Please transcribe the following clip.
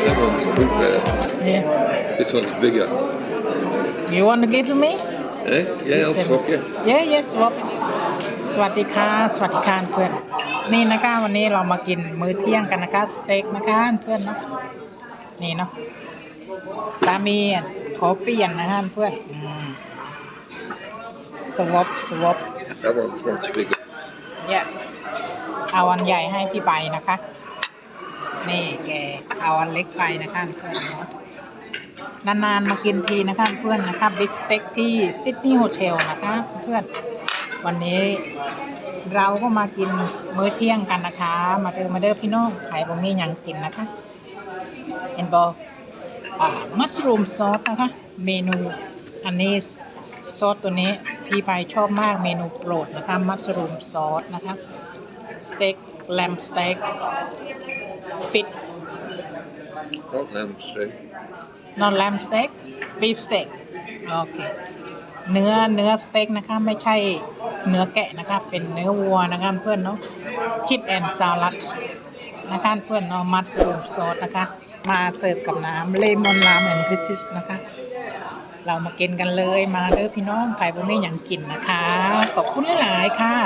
fruit there. Yeah. This one's bigger. You want to give to me? Eh? Yeah, I'll swap you. Yeah yes swap สวัสดีค่ะ สวัสดีค่ะเพื่อน นี่นะคะวันนี้เรามากินมื้อเที่ยงกันนะคะสเต็กนะคะเพื่อนเนาะ นี่เนาะ สามีขอเปลี่ยนนะคะเพื่อนสวอปสวอป That one's much bigger. เนี่ยเอาอันใหญ่ให้พี่ใบนะคะ นี่แกเอาอันเล็กไปนะคะเพื่อนเนาะนานๆมากินทีนะคะเพื่อนนะคะบิ๊กสเต็กที่ซิดนีย์โฮเทลนะคะเพื่อนวันนี้เราก็มากินมื้อเที่ยงกันนะคะ มาเดินมาเด้อพี่น้องไผ่บ่มีหยังกินนะคะเห็นบอมัสรูมซอสนะคะ เมนูอันนี้ซอสตัวนี้พี่ไปชอบมากเมนูโปรดนะคะ มัสรูมซอสนะคะ สเต็กแลมสเต็กฟิต Not lamb steak. นอนแลมสเต็กบีฟสเต็กโอเคเนื้อเนื้อสเต็กนะคะไม่ใช่เนื้อแกะนะคะเป็นเนื้อวัวนะคะเพื่อนเนาะชิปแอนซาลัดนะคะเพื่อนเนาะมัสรูมซอสนะคะ มาเสิร์ฟกับน้ำเลมอนลามแอนพิทิสนะคะ เรามากินกันเลยมาเด้อพี่น้องไผ่บ่มีอย่างกินนะคะ ขอบคุณหลาย ๆ ค่ะ